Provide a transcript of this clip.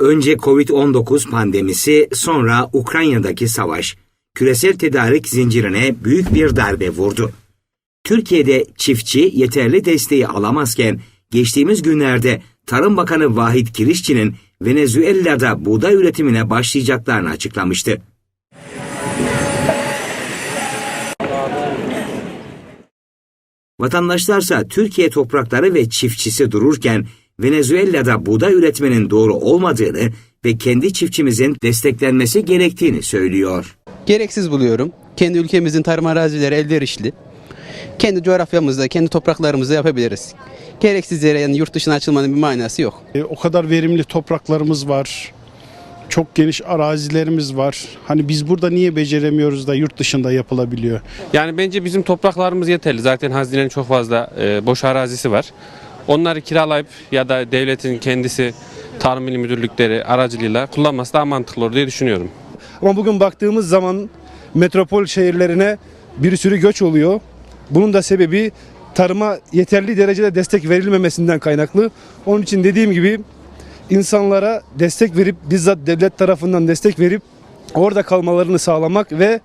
Önce Covid-19 pandemisi, sonra Ukrayna'daki savaş, küresel tedarik zincirine büyük bir darbe vurdu. Türkiye'de çiftçi yeterli desteği alamazken, geçtiğimiz günlerde Tarım Bakanı Vahit Kirişçi'nin Venezuela'da buğday üretimine başlayacaklarını açıklamıştı. Vatandaşlarsa Türkiye toprakları ve çiftçisi dururken Venezuela'da buğday üretmenin doğru olmadığını ve kendi çiftçimizin desteklenmesi gerektiğini söylüyor. gereksiz buluyorum. Kendi ülkemizin tarım arazileri elverişli. Kendi coğrafyamızda, kendi topraklarımızda yapabiliriz. Gereksiz yere yani yurt dışına açılmanın bir manası yok. E, O kadar verimli topraklarımız var. Çok geniş arazilerimiz var. Hani biz burada niye beceremiyoruz da yurt dışında yapılabiliyor? Yani bence bizim topraklarımız yeterli. Zaten hazinenin çok fazla e, boş arazisi var. Onları kiralayıp ya da devletin kendisi tarım il müdürlükleri aracılığıyla kullanması daha mantıklı olur diye düşünüyorum. Ama bugün baktığımız zaman metropol şehirlerine bir sürü göç oluyor. Bunun da sebebi tarıma yeterli derecede destek verilmemesinden kaynaklı. Onun için dediğim gibi insanlara destek verip bizzat devlet tarafından destek verip orada kalmalarını sağlamak ve